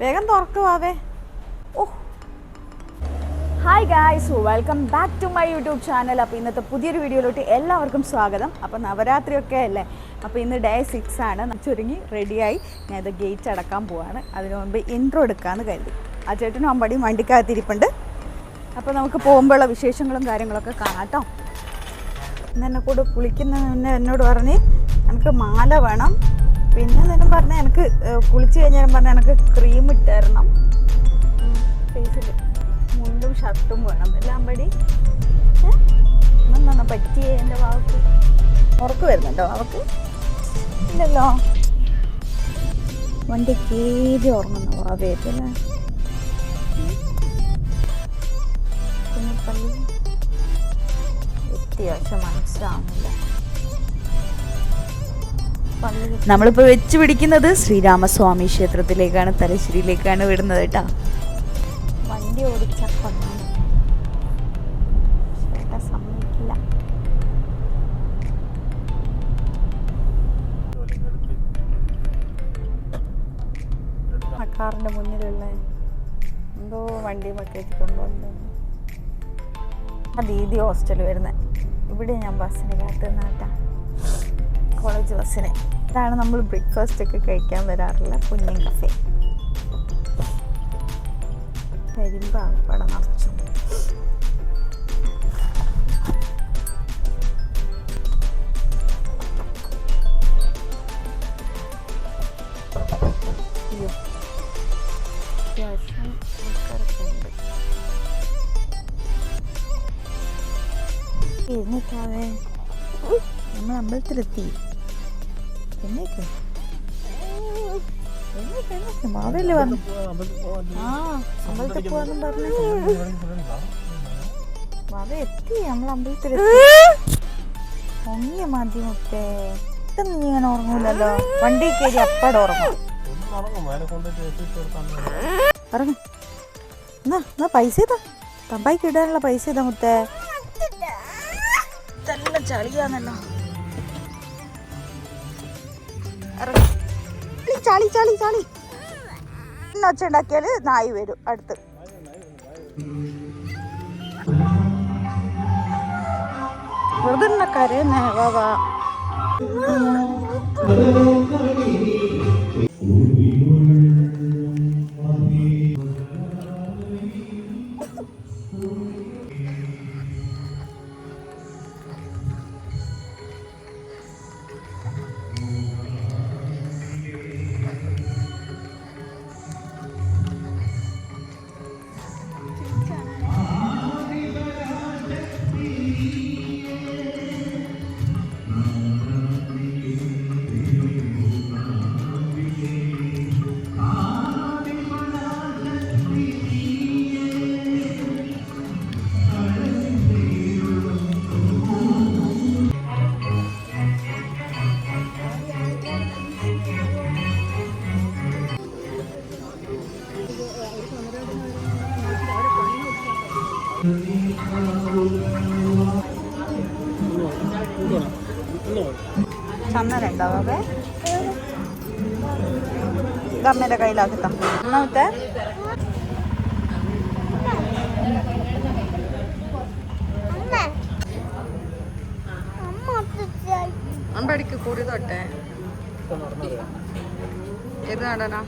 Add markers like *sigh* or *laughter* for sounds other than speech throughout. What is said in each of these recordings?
വേഗം തുറക്കുവാവേ ഓ. Hi guys welcome back to my YouTube channel അപ്പോൾ ഇന്നത്തെ പുതിയൊരു വീഡിയോയിലോട്ട് എല്ലാവർക്കും സ്വാഗതം. അപ്പോൾ നവരാത്രിയൊക്കെ അല്ലേ? അപ്പോൾ ഇന്ന് ഡേ സിക്സ് ആണ്. ചുരുങ്ങി റെഡിയായി ഞാൻ ഇത് ഗേറ്റ് അടക്കാൻ പോവാണ്. അതിനു മുമ്പ് ഇൻട്രോ എടുക്കാമെന്ന് കരുതി. ആ ചേട്ടനും അമ്പടിയും വണ്ടിക്കകത്തിരിപ്പുണ്ട് അപ്പോൾ നമുക്ക് പോകുമ്പോഴുള്ള വിശേഷങ്ങളും കാര്യങ്ങളൊക്കെ കാണാം എന്നെ കൂടെ കുളിക്കുന്ന എന്നോട് പറഞ്ഞ് നമുക്ക് മാല വേണം. പിന്നെ എന്തെങ്കിലും പറഞ്ഞ എനിക്ക് കുളിച്ചു കഴിഞ്ഞാൽ പറഞ്ഞാൽ എനിക്ക് ക്രീം ഇട്ടായിരണം ഫേസിൽ മുണ്ടും ഷർട്ടും വേണം. എല്ലാം പടി എന്താണ് പറ്റിയേ എന്റെ വാവക്ക് ഉറക്ക് വരുന്നുണ്ടോ വാവക്ക് ഇല്ലല്ലോ. വണ്ടി കീരി ഉറങ്ങുന്നു വാവേറ്റല്ലേ കുഞ്ഞിപ്പള്ളി എത്തിയാഴ്ച മനസ്സിലാവുന്നില്ല. നമ്മളിപ്പോൾ വെച്ച് പിടിക്കുന്നത് ശ്രീരാമസ്വാമി ക്ഷേത്രത്തിലേക്കാണ് തലശ്ശേരിയിലേക്കാണ് വിടുന്നത് കേട്ടോ. വണ്ടി ഓടിച്ച സമ്മതിക്കില്ല. ആ കാറിന്റെ മുന്നിലുള്ള എന്തോ വണ്ടി കയറ്റി കൊണ്ടുവന്നു ആ ദീദി ഹോസ്റ്റൽ വരുന്നത് ഇവിടെ ഞാൻ ബസ്സിന് കാത്തു നിന്നാട്ടാ. കോളേജ് ബസ്സിന്. ഇതാണ് നമ്മൾ ബ്രേക്ക്ഫാസ്റ്റ് ഒക്കെ കഴിക്കാൻ വരാറുള്ള കുഞ്ഞൻ കഫേ. കരിമ്പാണ് ഇവിടെ നിറച്ചു. അത്യാവശ്യം ആൾക്കാരൊക്കെ ഉണ്ട് എന്നിട്ടാവേ നമ്മൾ അമ്പലത്തിലെത്തി. എന്നേക്ക് എന്നേക്ക് പറഞ്ഞു ആ അമ്പലത്തിൽ പോവാന്നും പറഞ്ഞു മാവ എത്തി. നമ്മൾ അമ്പലത്തിൽ ഒങ്ങിയ മതി മുട്ടേ ഇതൊന്നും നീ ഇങ്ങനെ ഉറങ്ങൂലല്ലോ. വണ്ടി കയറി അപ്പാടെ ഉറങ്ങും. പറഞ്ഞു. എന്നാ എന്നാ പൈസ ഇതാ. തമ്പായിക്ക് ഇടാനുള്ള പൈസ ഇതാ മുത്തേ. തന്നെ ചളിയാന്നല്ലോ. ചളി, ചളി ചളി. ഒച്ച നായി വരും അടുത്ത്. വെറുതെ കരയുന്നേ വാ. വാ ചന്നലുണ്ടാവേ ഇത് അമ്മേന്റെ കയ്യിലാക്കിത്ത ഒന്നാമത്തെ. അമ്പടിക്ക് കൂടി തൊട്ടെ. ഏത് നടനാ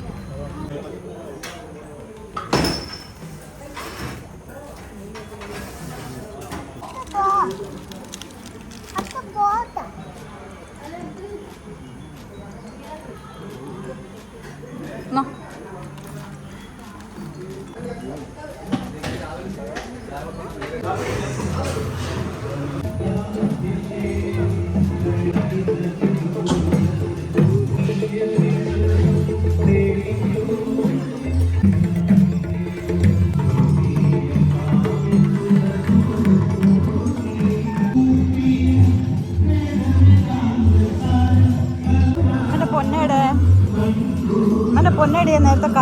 No. എന്റെ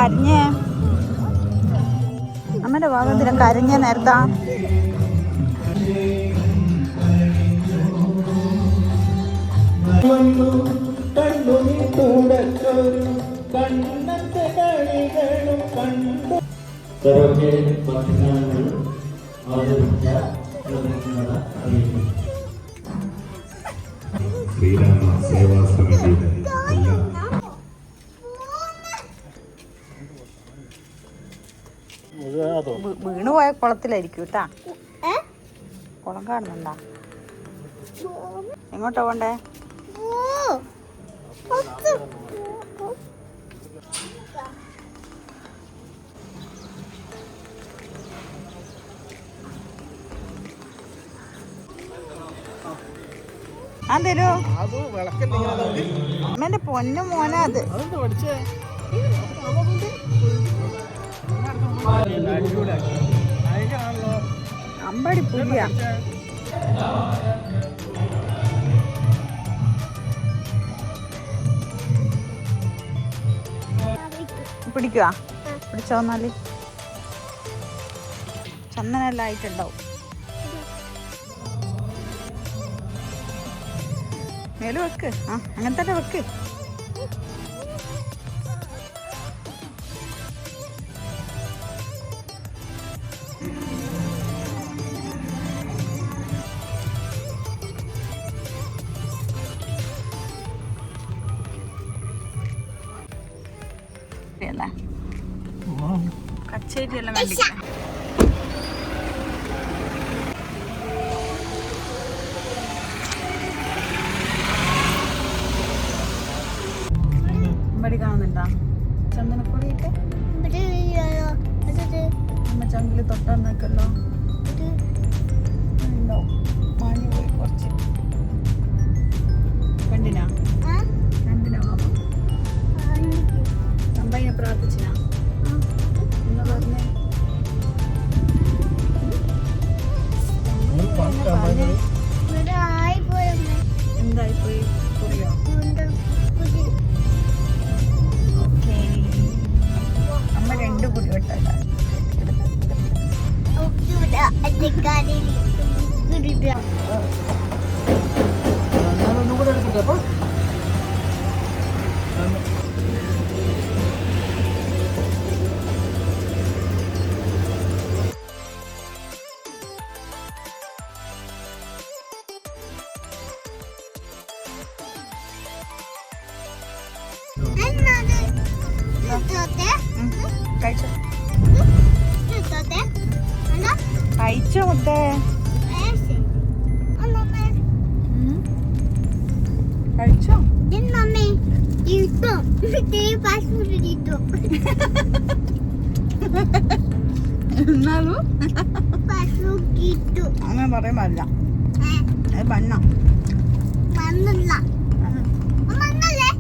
കരഞ്ഞേ. അമ്മയുടെ ഭാഗത്തിന് കരഞ്ഞ നേരത്താ. ശ്രീരാമ സേവാ സമിതിയുടെ എല്ലാ വീ- വീണുപോയ കുളത്തിലായിരിക്കും കേട്ടാ കുളം കാണുന്നുണ്ടാ. എങ്ങോട്ടാ പോണ്ടേ? അമ്മന്റെ പൊന്നു മോനാ അത്. അമ്പടി പുലിയ. പിടിക്കുക പിടിച്ചോ എന്നാൽ? ചന്ദനെല്ലാം ആയിട്ടുണ്ടാവും. മേൽ വെക്ക്. ആ അങ്ങനെ തന്നെ വെക്ക്. അല്ലേ കച്ചേരി എല്ലാം കണ്ടില്ല കഴിച്ചോ കഴിച്ചോ മുത്തേ? കഴിച്ചോ? എന്നാലും? അങ്ങനെ പറയാൻ പാടില്ല. ബണ്ണ മണ്ണല്ല മണ്ണല്ലേ.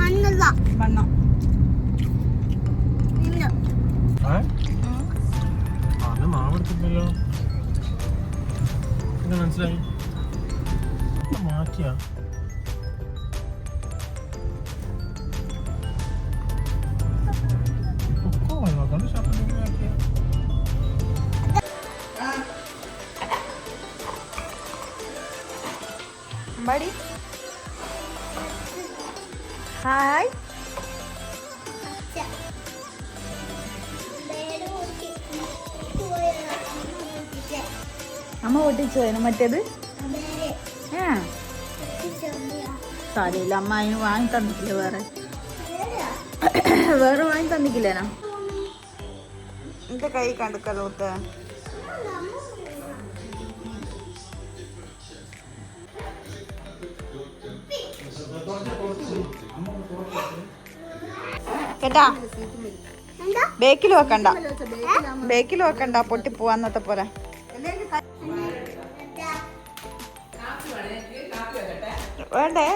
മണ്ണല്ല മണ്ണല്ല അത് മാവെടുത്തില്ലല്ലോ പിന്നെ മനസ്സിലായി. മാറ്റിയാ? പൊക്കോ, അതുകൊണ്ട് അമ്മ പൊട്ടിച്ചോ മറ്റേത്? ആ. സാരമില്ല. അമ്മ അതിന് വാങ്ങി തന്നിട്ടില്ല വേറെ. *coughs* വേറെ വാങ്ങി തന്നിക്കില്ലേനാ എന്റെ കൈ കണ്ടുക്കല്ലോ കേട്ടാ? ബേക്കിൽ വെക്കണ്ട. ബേക്കിൽ വെക്കണ്ട. പൊട്ടി പോവാന്നത്തെ പോലെ. വേണ്ടേ.